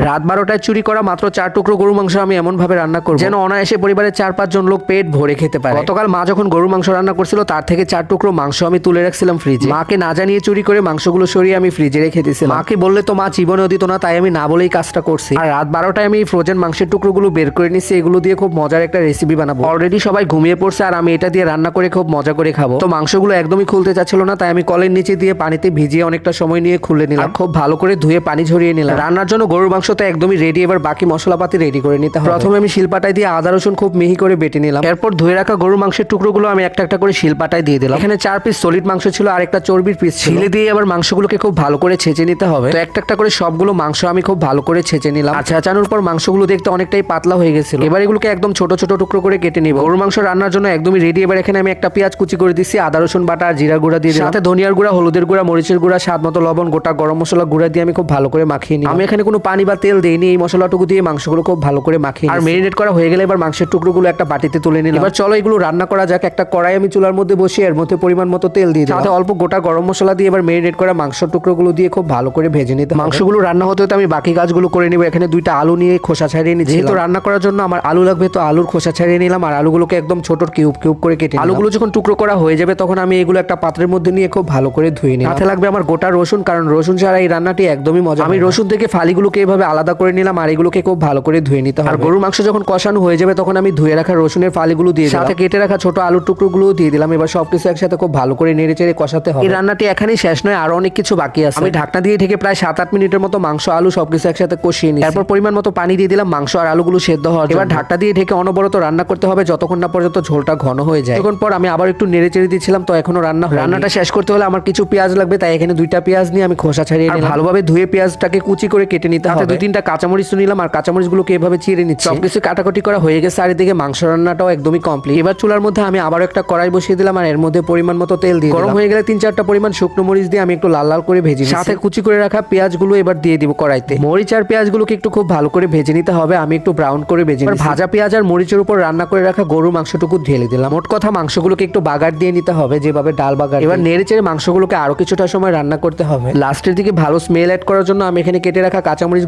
রাত বারোটায় চুরি করা মাত্র চার টুকরো গরু মাংস আমি এমন ভাবে রান্না করব। যেন অনায়াসে পরিবারের চার পাঁচজন লোক পেট ভরে খেতে পারে। গতকাল মা যখন গরু মাংস রান্না করছিল তার থেকে চার টুকরো মাংস আমি তুলে রাখছিলাম ফ্রিজে মাকে না জানিয়ে চুরি করে মাংসগুলো সরিয়ে আমি ফ্রিজে রেখে দিয়েছিলাম। মাকে বললে তো মা জীবনেও দিত না তাই আমি না বলেই কাজটা করছি। আর রাত বারোটায় আমি ফ্রোজেন মাংসের টুকরোগুলো বের করে নিচ্ছি এগুলো দিয়ে খুব মজার একটা রেসিপি বানাবো। অলরেডি সবাই ঘুমিয়ে পড়ছে আর আমি এটা দিয়ে রান্না করে খুব মজা করে খাব। তো মাংসগুলো একদমই খুলতে চাচ্ছিল না তাই আমি কলের নিচে দিয়ে পানিতে ভিজিয়ে অনেকটা সময় নিয়ে খুলে নিলাম। খুব ভালো করে ধুয়ে পানি ঝরিয়ে নিলাম। রান্নার জন্য গরুর মাংস তো একদমই রেডি এবার বাকি মশলাপাতি রেডি করে নিতে হবে। প্রথমে আমি শিলপাটায় দিয়ে আদা রসুন খুব মিহি করে বেটে নিলাম। এরপর ধুয়ে রাখা গরুর মাংসের টুকরোগুলো আমি একটা একটা করে শিলপাটায় দিয়ে দিলাম। এখানে চার পিস সলিড মাংস ছিল আর একটা চর্বির পিস ছিলে। দিয়ে আবার মাংসগুলোকে খুব ভালো করে ছেঁচে নিতে হবে। তো একটা একটা করে সবগুলো মাংস আমি খুব ভালো করে ছেঁচে নিলাম। আর ছেঁচানোর পর মাংসগুলো দেখতে অনেকটাই পাতলা হয়ে গেছিল। এবার এগুলোকে একদম ছোট ছোট টুকরো করে কেটে নিব। গরুর মাংস রান্নার জন্য একদমই রেডি এবার এখানে আমি একটা পেঁয়াজ কুচি করে দিচ্ছি আদা রসুন বাটা আর জিরা গুঁড়া দিয়ে দিলাম। সাথে ধনিয়ার গুঁড়া হলুদের গুঁড়া মরিচের গুঁড়া স্বাদ মতো লবণ গোটা গরম মশলা গুঁড়া দিয়ে আমি খুব ভালো করে মাখিয়ে নিই আমি এখানে কোনো পানি বা তেল দিইনি এই মশলাটুকু দিয়ে মাংসগুলো খুব ভালো করে মাখিয়ে আর মেরিনেট করা হয়ে গেলে এবার মাংসের টুকরোগুলো একটা বাটিতে তুলে নিলাম। এবার চলো এগুলো রান্না করা যাক একটা কড়াই আমি চুলার মধ্যে বসিয়ে এর মধ্যে পরিমাণ মতো তেল দিয়ে দিলাম। সাথে অল্প গোটা গরম মশলা দিয়ে এবার মেরিনেট করা মাংসের টুকরোগুলো দিয়ে খুব ভালো করে ভেজে নিতে। মাংসগুলো রান্না হতে হতে আমি বাকি কাজগুলো করে নিব। এখানে দুইটা আলু নিয়ে খোসা ছাড়িয়ে নিচ্ছি যেহেতু রান্না করার জন্য আমার আলু লাগবে তো আলুর খোসা ছাড়িয়ে নিলাম আর আলুগুলোকে একদম ছোট কিউব কিউব করে কেটে নিলাম। আলুগুলো যখন টুকরো করা হয়ে যাবে তখন আমি এগুলো একটা পাত্রের মধ্যে নিয়ে খুব ভালো করে ধুয়ে নিই সাথে লাগবে আমার গোটা রসুন কারণ রসুন ছাড়া এই রান্নাটি একদমই মজা আমি রসুন থেকে ফালিগুলোকে এভাবে আলাদা করে নিলাম আর এগুলোকে খুব ভালো করে ধুয়ে নিতে হবে। আর গরুর মাংস যখন কষানো হয়ে যাবে তখন আমি ধুয়ে রাখা রসুনের ফালিগুলো দিয়ে সাথে কেটে রাখা ছোট আলুর টুকরোগুলো দিয়ে দিলাম। এবার সবকিছু একসাথে খুব ভালো করে নেড়ে চেড়ে কষাতে হবে। এই রান্নাটি এখানেই শেষ নয় আরও অনেক কিছু বাকি আছে। আমি ঢাকনা দিয়ে থেকে প্রায় সাত আট মিনিটের মতো মাংস আলু সবকিছু একসাথে কষিয়ে নিই তারপর পরিমাণ মতো পানি দিয়ে দিলাম মাংস আর আলুগুলো সেদ্ধ হওয়ার এবার ঢাকনা দিয়ে ঢেকে অনবরত রান্না করতে হবে যতক্ষণ না পর্যন্ত ঝোলটা ঘন হয়ে যায়। তখন পর আমি আবার একটু নেড়ে চেড়ে দিয়েছিলাম তো এখনও রান্না। রান্নাটা শেষ করতে হলে আমার কিছু পেঁয়াজ লাগবে তাই এখানে দুইটা পেঁয়াজ নিয়ে আমি খোসা ছাড়িয়ে নিলাম। ভালোভাবে ধুয়ে পেঁয়াজটাকে কুচি করে কেটে নিতে হবে। দুই তিনটা কাঁচামরিচ তো নিলাম আর কাঁচামরিচগুলোকে এভাবে চিড়ে নিচ্ছি। সবকিছু কাটাকুটি করা হয়ে গেছে আর এদিকে মাংস রান্নাটাও একদমই কমপ্লিট এবার চুলার মধ্যে আমি আবারও একটা কড়াই বসিয়ে দিলাম আর এর মধ্যে পরিমাণ মতো তেল দিয়ে গরম হয়ে গেলে তিন চারটা পরিমাণ শুকনো মরিচ দিয়ে আমি একটু লাল লাল করে ভেজে। সাথে কুচি করে রাখা পেঁয়াজগুলো এবার দিয়ে দিব কড়াইতে। মরিচ আর পেঁয়াজগুলোকে একটু খুব ভালো করে ভেজে নিতে হবে আমি একটু ব্রাউন করে ভেজে নিচ্ছি। ভাজা পেঁয়াজ আর মরিচের উপর রান্না করে রাখা গরু মাংসটুকু ঢেলে দিলাম। মোট কথা মাংসগুলোকে একটু বাগার দিয়ে নিতে হবে যেভাবে ডাল বাগার এবার নেড়ে চেড়ে মাংসগুলোকে আরও কিছুটা সময় রান্না করতে হবে। লাস্টের দিকে ভালো স্মেল অ্যাড করার জন্য আমি এখানে কেটে রাখা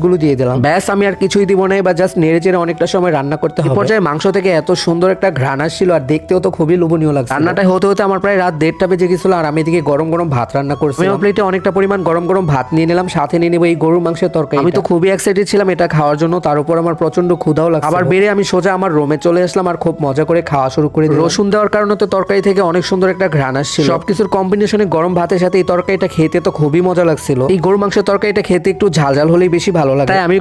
কাঁচামরিচগুলো দিয়ে দিলাম। ব্যাস আমি আর কিছুই দিব না বা জাস্ট নেড়ে চেড়ে অনেকটা সময় রান্না করতে হবে। পর্যায়ে মাংস থেকে এত সুন্দর একটা ঘ্রাণ আসছিল আর দেখতেও তো খুবই লোভনীয় লাগছে রান্নাটা হতে হতে আমার প্রায় রাত দেড়টা বেজে গেছিল আর আমি এদিকে গরম গরম ভাত রান্না করছি। আমি প্লেটে অনেকটা পরিমাণ গরম গরম ভাত নিয়ে নিলাম সাথে নিয়ে নেব এই গরুর মাংসের তরকারি আমি তো খুবই এক্সাইটেড ছিলাম এটা খাওয়ার জন্য তার উপর আমার প্রচণ্ড ক্ষুধাও লাগছে আবার বেড়ে আমি সোজা আমার রুমে চলে আসলাম আর খুব মজা করে খাওয়া শুরু করে দিলাম। রসুন দেওয়ার কারণে তো তরকারি থেকে অনেক সুন্দর একটা ঘ্রাণ আসছিল। সবকিছুর কম্বিনেশনে গরম ভাতের সাথে এই তরকারিটা খেতে তো খুবই মজা লাগছিল। এই গরু মাংসের তরকারিটা খেতে একটু ঝাল ঝাল হলেই বেশি ভালো লাগে। তাই আমি